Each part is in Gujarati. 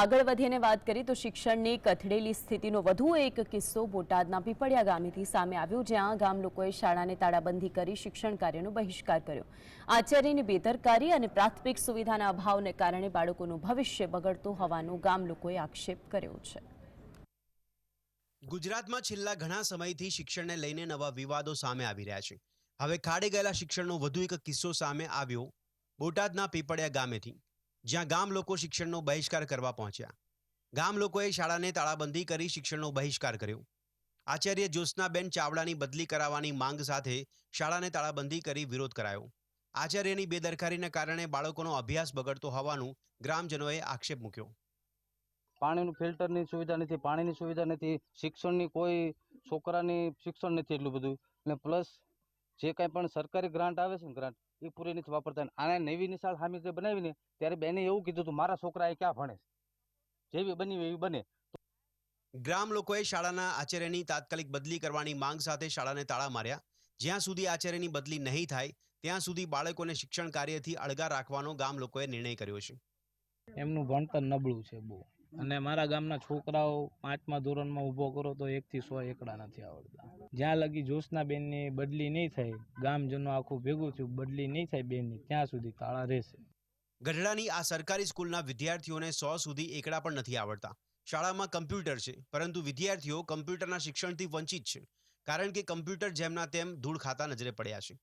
આગળ વધીને વાત કરી તો શિક્ષણની કથળેલી સ્થિતિનો વધુ એક કિસ્સો બોટાદના પીપળિયા ગામેથી સામે આવ્યો, જ્યાં ગામ લોકોએ શાળાને તાળાબંધી કરી શિક્ષણ કાર્યનો બહિષ્કાર કર્યો. આચાર્યની બેદરકારી અને પ્રાથમિક સુવિધાના અભાવને કારણે બાળકોનું ભવિષ્ય બગડતું હોવાનો ગામ લોકોએ આક્ષેપ કર્યો છે. ગુજરાતમાં છેલ્લા ઘણા સમયથી શિક્ષણને લઈને નવા વિવાદો સામે આવી રહ્યા છે. હવે ખાડે ગયેલા શિક્ષણનો વધુ એક કિસ્સો સામે આવ્યો બોટાદના પીપળિયા ગામેથી. જ્યાં ગામ લોકો શિક્ષણનો બહિષ્કાર કરવા પહોંચ્યા. ગામ લોકોએ શાળાને તાળાબંધી કરી શિક્ષણનો બહિષ્કાર કર્યો. આચાર્ય જ્યોત્સનાબેન ચાવડાની બદલી કરાવવાની માંગ સાથે શાળાને તાળાબંધી કરી વિરોધ કરાયો. આચાર્યની બેદરકારીને કારણે બાળકોનો અભ્યાસ બગડતો હોવાનું ગ્રામજનોએ આક્ષેપ મૂક્યો. પાણીનું ફિલ્ટરની સુવિધા નથી, પાણીની સુવિધા નથી, શિક્ષણની કોઈ છોકરાની શિક્ષણ નથી એટલું બધું. અને પ્લસ જે કાંઈ પણ સરકારી ગ્રાન્ટ આવે છે ને ગ્રાન્ટ એ પૂરી નથી વાપરતા. આને નવી નિશાળ સામે જે બનાવીને ત્યારે બેને એવું કીધું હતું મારા છોકરા એ ક્યાં ભણે જેવી બની એવી બને. ગ્રામ લોકોએ શાળાના આચાર્યની તાત્કાલિક બદલી કરવાની માંગ સાથે શાળાને તાળા માર્યા. જ્યાં સુધી આચાર્યની બદલી નહીં થાય ત્યાં સુધી બાળકોને શિક્ષણ કાર્યથી અળગા રાખવાનો ગામ લોકોએ નિર્ણય કર્યો છે. એમનું ભણતર નબળું છે બહુ. અને મારા ગામના છોકરાઓ પાંચમા ધોરણમાં ઊભો કરો તો એકથી સો એકડા નથી આવડતા. જ્યાં લગી જ્યોત્સનાબેનની બદલી નહીં થાય, ગામજનો આખું ભેગું થયું, બદલી નહીં થાય બેનની, ત્યાં સુધી તાળા રહેશે. ગઢડાની આ સરકારી સ્કૂલના વિદ્યાર્થીઓને સો સુધી એકડા પણ નથી આવડતા. શાળામાં કમ્પ્યુટર છે, પરંતુ વિદ્યાર્થીઓ કમ્પ્યુટરના શિક્ષણથી વંચિત છે, કારણ કે કમ્પ્યુટર જેમના તેમ ધૂળ ખાતા નજરે પડ્યા છે.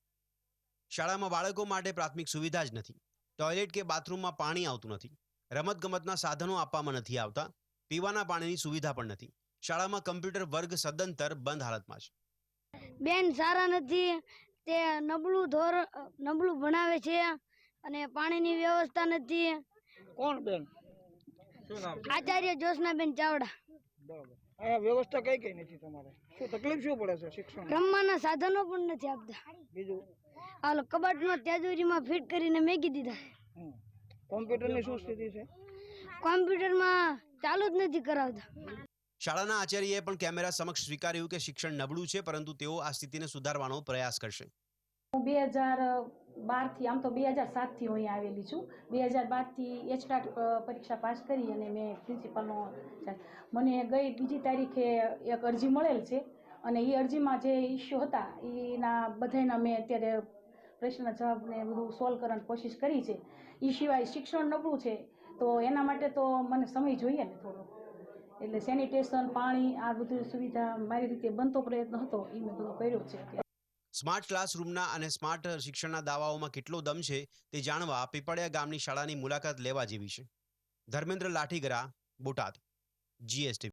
શાળામાં બાળકો માટે પ્રાથમિક સુવિધા જ નથી. ટોયલેટ કે બાથરૂમમાં પાણી આવતું નથી. રમતગમતના સાધનો આપવામાં નથી આવતા પીવાના પાણીની સુવિધા પણ નથી. શાળામાં કમ્પ્યુટર વર્ગ સદંતર બંધ હાલતમાં છે. બેન સારા નથી. તે નબળું ધોર નબળું ભણાવે છે અને પાણીની વ્યવસ્થા નથી. કોણ બેન? શું નામ આચાર્ય જ્યોત્સનાબેન ચાવડા. વ્યવસ્થા કઈ કઈ નથી તમારે? શું તકલીફ શું પડે છે શિક્ષણ રમવાના સાધનો પણ નથી આપતા. બીજું? હાલો કબાટમાં તેજોરીમાં ફિટ કરીને મેકી દીધા. કોમ્પ્યુટરની શું સ્થિતિ છે? કોમ્પ્યુટરમાં ચાલુ જ નથી કરાવતા. શાળાના આચાર્યએ પણ કેમેરા સમક્ષ સ્વીકાર્યું કે શિક્ષણ નબળું છે પરંતુ તેઓ આ સ્થિતિને સુધારવાનો પ્રયાસ કરશે. હું બે હજાર બારથી આમ તો બે હજાર સાતથી હું અહીંયા આવેલી છું. બે હજાર બારથી એચટાટ પરીક્ષા પાસ કરી અને મેં પ્રિન્સિપલનો મને ગઈ બીજી તારીખે એક અરજી મળેલ છે અને એ અરજીમાં જે ઇસ્યુ હતા એના બધાના મેં અત્યારે પ્રશ્નના જવાબને બધું સોલ્વ કરવાની કોશિશ કરી છે. એ સિવાય શિક્ષણ નબળું છે, તો એના માટે તો મને સમય જોઈએ ને થોડો. એટલે સેનિટેશન પાણી, આ બધું સુવિધા મારી રીતે બનતો પ્રયત્ન હતો એ મેં બધો કર્યો છે સ્માર્ટ ક્લાસરૂમના અને સ્માર્ટ શિક્ષણના દાવાઓમાં કેટલો દમ છે, તે જાણવા પીપળિયા ગામની શાળાની મુલાકાત લેવા જેવી છે. ધર્મેન્દ્ર લાઠીગરા, બોટાદ જીએસટી